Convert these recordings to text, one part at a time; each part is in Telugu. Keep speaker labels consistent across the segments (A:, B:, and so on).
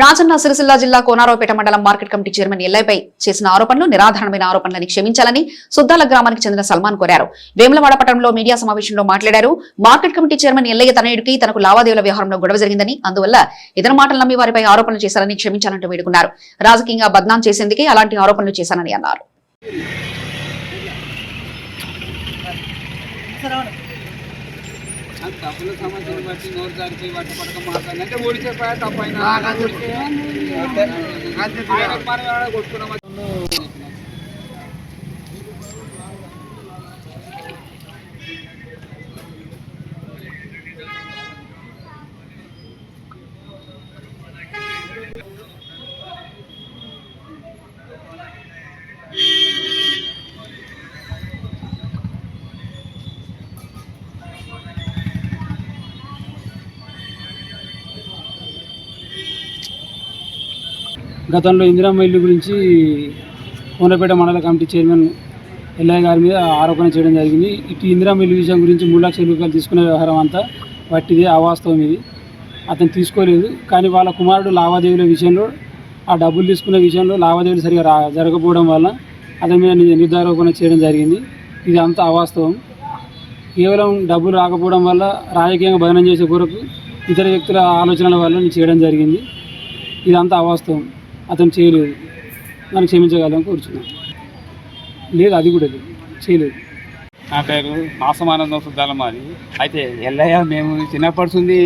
A: రాజన్న సిరిసిల్ల జిల్లా కోనారావుపేట మండలం మార్కెట్ కమిటీ చైర్మన్ ఎల్ఐపై చేసిన ఆరోపణలు నిరాధారణమైన ఆరోపణలని క్షమించాలని సుద్దాల గ్రామానికి చెందిన సల్మాన్ కోరారు. వేములవాడ పట్టణంలో మీడియా సమావేశంలో మాట్లాడారు. మార్కెట్ కమిటీ చైర్మన్ ఎల్లయ్య తనయుడికి తనకు లావాదేవీల వ్యవహారంలో గొడవ జరిగిందని అందువల్ల ఇతర మాటలు నమ్మి వారిపై ఆరోపణలు చేశారని క్షమించాలంటూ వేడుకున్నారు. రాజకీయంగా బద్నాం చేసేందుకే అలాంటి ఆరోపణలు చేశానని అన్నారు.
B: అది డబ్బుల సమస్యను బట్టి నోరు జారిపోయి వాటి పడక మాట్లాడినంటే ఓడిచే పాయ తప్పైన. ఆయనకు
C: గతంలో ఇందిరమ్మ ఇల్లు గురించి కోనపేట మండల కమిటీ చైర్మన్ ఎల్ఐ గారి మీద ఆరోపణ చేయడం జరిగింది. ఇటు ఇందిరమ్మ ఇల్లు విషయం గురించి మూడు లక్షల రూపాయలు తీసుకునే వ్యవహారం అంతా వట్టిదే అవాస్తవం ఇది. అతను తీసుకోలేదు. కానీ వాళ్ళ కుమారుడు లావాదేవీల విషయంలో ఆ డబ్బులు తీసుకునే విషయంలో లావాదేవీలు సరిగా రా జరగకపోవడం వల్ల అతని మీద నిర్ధారోపణ చేయడం జరిగింది. ఇది అంతా అవాస్తవం. కేవలం డబ్బులు రాకపోవడం వల్ల రాజకీయంగా భజనం చేసే కొరకు ఇతర వ్యక్తుల ఆలోచనల వల్ల చేయడం జరిగింది. ఇదంతా అవాస్తవం. అతను చేయలేదు. నన్ను క్షమించగలని కోరుచున్నాను. లేదు అది కూడా లేదు. చేయలేదు.
B: నా పేరు మాసమానందం సుద్దాల మాది అయితే ఎల్లయ్య మేము చిన్నప్పటి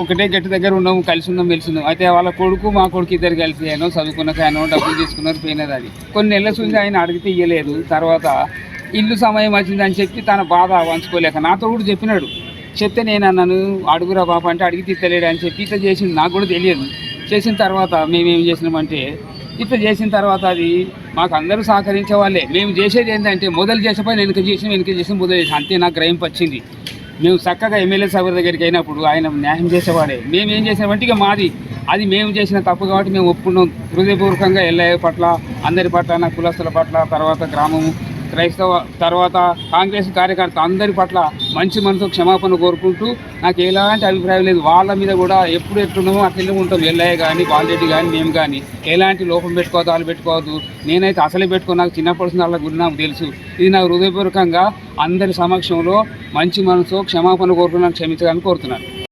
B: ఒకటే గట్టి దగ్గర ఉన్నాము కలిసి ఉన్నాం మెలిసి ఉన్నాం అయితే వాళ్ళ కొడుకు మా కొడుకు ఇద్దరు కలిసి అయినో చదువుకున్నాక అయినో డబ్బులు తీసుకున్నారు పోయినది అది. కొన్ని నెలల చూసి ఆయన అడిగితే ఇయ్యలేదు. తర్వాత ఇల్లు సమయం వచ్చిందని చెప్పి తన బాధ వంచుకోలేక నాతో కూడా చెప్పినాడు. చెప్తే నేను అన్నాను అడుగురా బాబా అంటే అడిగి తీస్తలేడు అని చెప్పి ఇట్లా చేసింది నాకు కూడా తెలియదు. చేసిన తర్వాత మేమేం చేసినామంటే ఇట్లా చేసిన తర్వాత అది మాకు అందరూ సహకరించే వాళ్ళే. మేము చేసేది ఏంటంటే మొదలు చేసే పని వెనుక చేసి వెనుక చేసి మొదలు చేసి అంతే నాకు గ్రహింపు వచ్చింది మేము చక్కగా ఎమ్మెల్యే సభ దగ్గరికి అయినప్పుడు ఆయన న్యాయం చేసేవాడే. మేము ఏం చేసామంటే ఇక మాది అది మేము చేసిన తప్పు కాబట్టి మేము ఒప్పుకున్నాం. హృదయపూర్వకంగా ఎల్లయ్య పట్ల అందరి పట్ల నా కులస్తుల పట్ల తర్వాత గ్రామము క్రైస్తవ తర్వాత కాంగ్రెస్ కార్యకర్త అందరి పట్ల మంచి మనసు క్షమాపణ కోరుకుంటూ నాకు ఎలాంటి అభిప్రాయం లేదు. వాళ్ళ మీద కూడా ఎప్పుడు ఎట్లున్నామో అట్లనే ఉంటాం. ఎల్లయ్య కానీ బాలరెడ్డి కానీ మేము కానీ ఎలాంటి లోపం పెట్టుకోవద్దు వాళ్ళు పెట్టుకోవద్దు. నేనైతే అసలే పెట్టుకో నాకు చిన్నప్పటి నుంచి వాళ్ళ గురించి నాకు తెలుసు. ఇది నాకు హృదయపూర్వకంగా అందరి సమక్షంలో మంచి మనసు క్షమాపణ కోరుకున్నాను క్షమించడానికి కోరుతున్నాను.